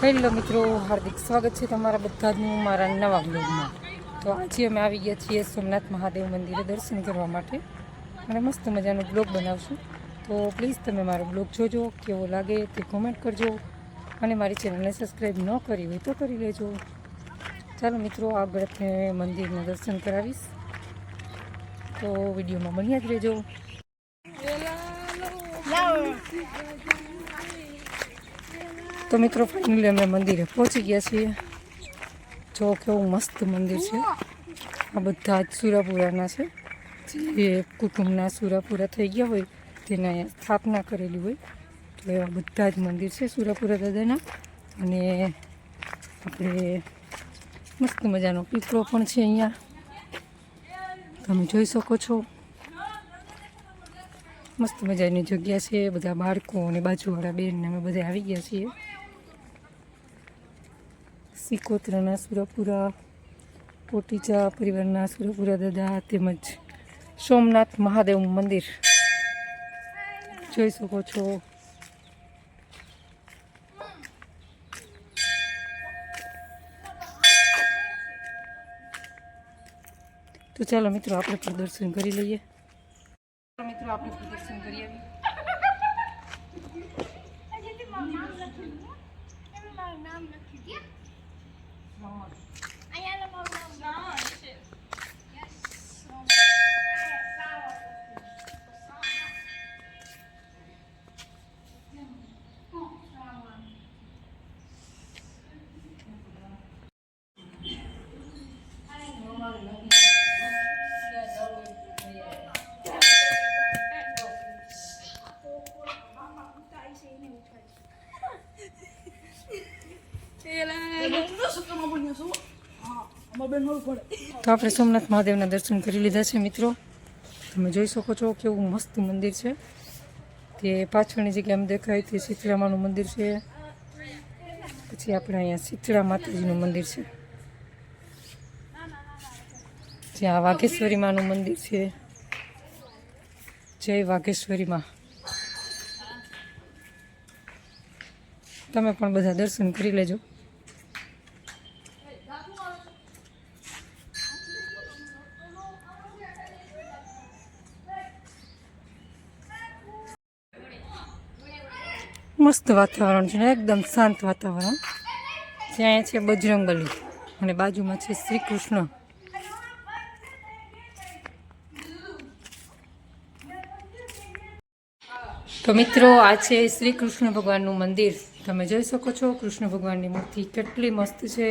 Hello મિત્રો, હાર્દિક સ્વાગત છે તમારા બધાનું મારા નવા બ્લોગમાં તો આજે અમે આવી ગયા છીએ સોમનાથ મહાદેવ મંદિરે દર્શન કરવા માટે અને મસ્ત મજાનો બ્લોગ બનાવશું. તો પ્લીઝ તમે મારો બ્લોગ જોજો, કેવો લાગે તે કોમેન્ટ કરજો અને મારી ચેનલને સબસ્ક્રાઈબ ન કરી હોય તો કરી લેજો. ચાલો મિત્રો, આગળ મંદિરના દર્શન કરાવીશ. તો વિડીયોમાં બન્યા જ રહેજો. તો મિત્રો ફાઇનલી અમે મંદિરે પહોંચી ગયા છીએ. જો કેવું મસ્ત મંદિર છે. આ બધા જ સુરાપુરાના છે. જે કુટુંબના સુરાપુરા થઈ ગયા હોય, તેને સ્થાપના કરેલી હોય, તો એવા બધા જ મંદિર છે સુરાપુરા દાદાના. અને આપણે મસ્ત મજાનો પીપળો પણ છે અહીંયા. તમે જોઈ શકો છો. મસ્ત મજાની જગ્યા છે, બધા બાળકો અને બાજુવાળા બેન અમે બધા આવી ગયા છીએ. સિકોતરાના સુરાપુરા કોટીચા પરિવારના સુરપુરા દાદા તેમજ સોમનાથ મહાદેવ મંદિર. જોઈ શકો છો. તો ચાલો મિત્રો, આપણે પ્રદર્શન કરી લઈએ. મિત્રો, આપણે પણ દર્શન કરી આવીએ. Ayan, alam mo lang. તો આપણે સોમનાથ મહાદેવના દર્શન કરી લીધા છે, મિત્રો. તમે જોઈ શકો છો કેવું મસ્ત મંદિર છે. તે પાછળની જગ્યાએ આમ દેખાય, તે શીતળામાનું મંદિર છે. પછી આપણે અહીંયા શીતળા માતાજીનું મંદિર છે. જ્યાં વાઘેશ્વરી માનું મંદિર છે. જય વાઘેશ્વરી માં તમે પણ બધા દર્શન કરી લેજો. મસ્ત વાતાવરણ છે ને એકદમ શાંત વાતાવરણ. ત્યાં છે બજરંગબલી અને બાજુમાં છે શ્રી કૃષ્ણ તો મિત્રો, આ છે શ્રી કૃષ્ણ ભગવાનનું મંદિર. તમે જોઈ શકો છો, કૃષ્ણ ભગવાનની મૂર્તિ કેટલી મસ્ત છે.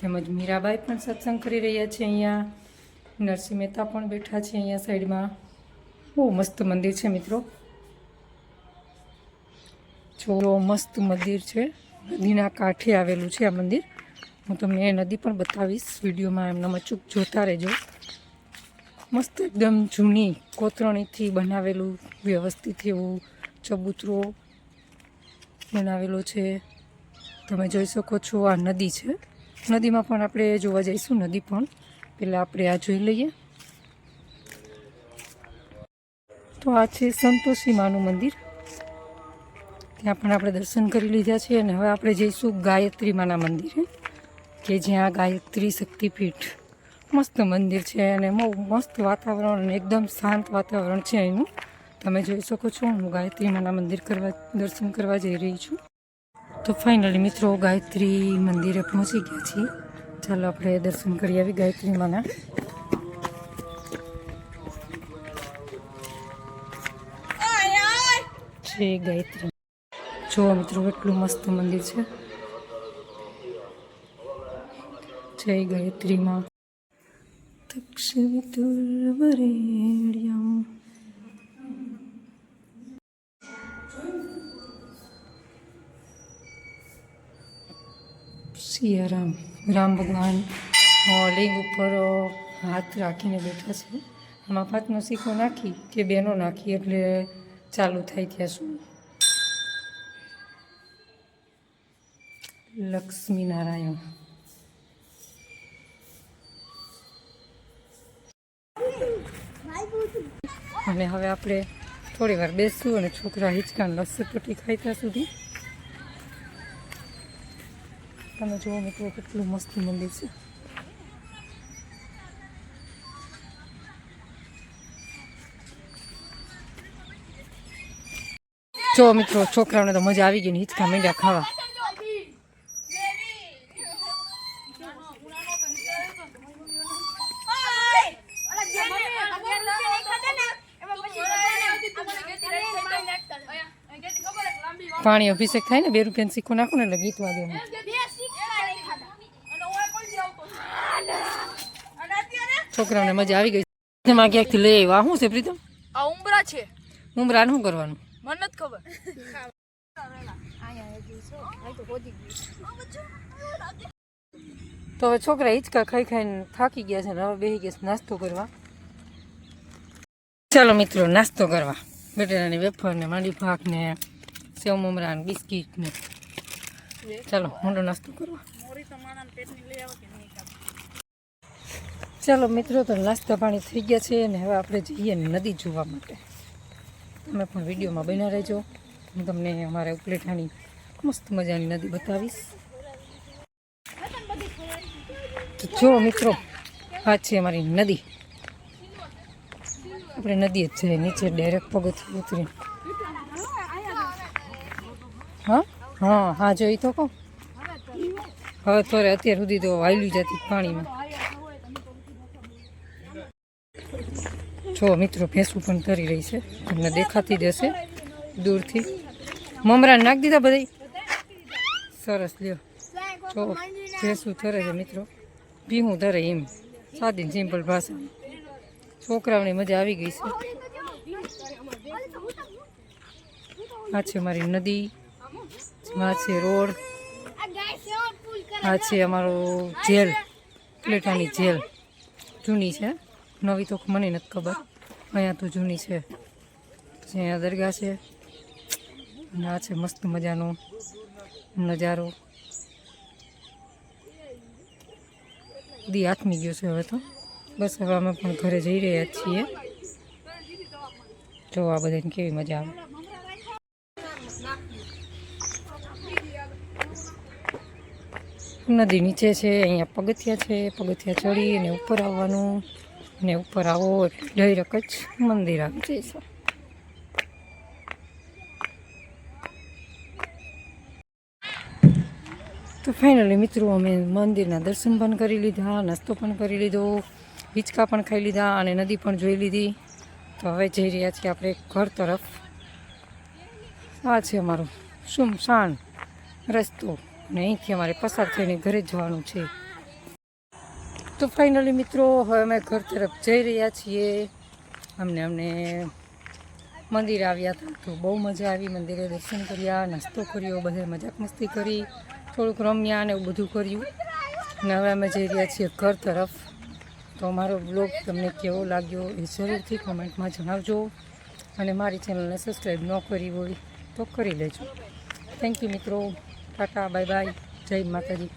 તેમજ મીરાબાઈ પણ સત્સંગ કરી રહ્યા છે અહીંયા. નરસિંહ મહેતા પણ બેઠા છે અહીંયા સાઈડમાં. બહુ મસ્ત મંદિર છે મિત્રો. જો મસ્ત મંદિર છે. નદીના કાંઠે આવેલું છે આ મંદિર. હું તમને એ નદી પણ બતાવીશ. વિડીયોમાં એમના મચૂક જોતા રહેજો. મસ્ત એકદમ જૂની કોતરણીથી બનાવેલું, વ્યવસ્થિત એવું ચબૂતરો બનાવેલો છે. તમે જોઈ શકો છો આ નદી છે. નદીમાં પણ આપણે જોવા જઈશું. નદી પણ પહેલાં આપણે આ જોઈ લઈએ. તો આ છે સંતોષી માનું મંદિર. ત્યાં પણ આપણે દર્શન કરી લીધા છે અને હવે આપણે જઈશું ગાયત્રી માના મંદિરે કે જ્યાં ગાયત્રી શક્તિપીઠ મસ્ત મંદિર છે અને બહુ મસ્ત વાતાવરણ અને એકદમ શાંત વાતાવરણ છે અહીંનું. તમે જોઈ શકો છો હું ગાયત્રી માના મંદિર કરવા દર્શન કરવા જઈ રહી છું. તો ફાઇનલી મિત્રો ગાયત્રી મંદિરે પહોંચી ગયા છીએ. ચાલો આપણે દર્શન કરી આવી ગાયત્રી માના છે ગાયત્રી. જુઓ મિત્રો એટલું મસ્ત મંદિર છે. જય ગાયત્રીમાં દક્ષિતુર્વરેણ્યમ સિયારામ. રામ ભગવાન લિંગ ઉપર હાથ રાખીને બેઠા છે. આમાં પાંચનો સિક્કો નાખી કે બેનો નાખી એટલે ચાલુ થાય ત્યાં સુધી. લક્ષ્મી નારાયણ અને હવે આપણે થોડી વાર બેસવું અને છોકરા હિંચકાને લસરપટ્ટી ખાઈ ત્યાં સુધી. તમે જુઓ મિત્રો કેટલું મસ્ત મંદિર છે. જો મિત્રો, છોકરાઓને તો મજા આવી ગઈ ને હિંચકા મીંડા ખાવા. પાણી અભિષેક થાય ને બે રૂપિયાનું શીખું નાખો ને એટલે ગીત વાગે. છોકરાઓને મજા આવી ગઈ. તેમાં ક્યાંકથી લઈ આવ્યા? શું છે પ્રીતમ? આ ઉમરા છે. ઉમરા શું કરવાનું? મને નથી ખબર. તો હવે છોકરા હિંચકા ખાઈ ખાઈને થાકી ગયા છે ને હવે બેસી ગયા નાસ્તો કરવા. ચાલો મિત્રો નાસ્તો કરવા. બટેટાની વેફર ને માંડી ભાગ ને સેવ મમરા બિસ્કીટ ને. ચાલો મોટો નાસ્તો કરવા ચાલો, મિત્રો, તો નાસ્તા પાણી થઈ ગયા છે અને હવે આપણે જઈએ નદી જોવા માટે. તમે પણ વિડીયોમાં બના રહેજો. હું તમને અમારે ઉપલેટાની મસ્ત મજાની નદી બતાવીશ. જો, મિત્રો, આ છે અમારી નદી. આપણે નદી જ છે, નીચે ડાયરેક્ટ પગથિયું ઉતરી હા? હા હા જોઈ તો કહું. હવે તો અત્યાર સુધી તો વાયલી જતી પાણીમાં. જો મિત્રો, ભેંસું પણ તરી રહી છે. તમને દેખાતી જશે દૂરથી. મમરા નાખી દીધા બધાય. સરસ, લ્યો. જો, ભેંસું તરે છે મિત્રો. ભીહું ધરે એમ. સાદી સિમ્પલ ભાષા. છોકરાઓની મજા આવી ગઈ છે. આ છે મારી નદી. આ છે રોડ. આ છે અમારો જેલ પ્લેટાની જેલ. જૂની છે. નવી તો મને નથી ખબર. અહીંયા તો જૂની છે. પછી અહીંયા દરગાહ છે. અને આ છે મસ્ત મજાનો નજારો. દી આથમી ગયો છે હવે તો. બસ હવે અમે પણ ઘરે જઈ રહ્યા છીએ. જોવા બધાને કેવી મજા આવે. નદી નીચે છે, અહીંયા પગથિયા છે, પગથિયા ચડી અને ઉપર આવવાનું અને ઉપર આવો ડાયરેક્ટ જ મંદિર આવી જઈશું. તો ફાઇનલી મિત્રો અમે મંદિરના દર્શન પણ કરી લીધા, નાસ્તો પણ કરી લીધો, હિંચકા પણ ખાઈ લીધા અને નદી પણ જોઈ લીધી. તો હવે જઈ રહ્યા છીએ આપણે ઘર તરફ. આ છે અમારો સુમસાન રસ્તો. અને અહીંથી અમારે પસાર થઈને ઘરે જવાનું છે. તો ફાઇનલી મિત્રો, હવે અમે ઘર તરફ જઈ રહ્યા છીએ. અમને અમને મંદિર આવ્યા હતા તો બહુ મજા આવી. મંદિરે દર્શન કર્યા, નાસ્તો કર્યો બધે મજાક મસ્તી કરી, થોડુંક રમ્યા અને એવું બધું કર્યું. અને હવે અમે જઈ રહ્યા છીએ ઘર તરફ. તો અમારો બ્લોગ તમને કેવો લાગ્યો એ જરૂરથી કોમેન્ટમાં જણાવજો. અને મારી ચેનલને સબસ્ક્રાઈબ ન કરી હોય તો કરી લેજો. થેન્ક યુ મિત્રો. Tata bye bye. જય માતાજી.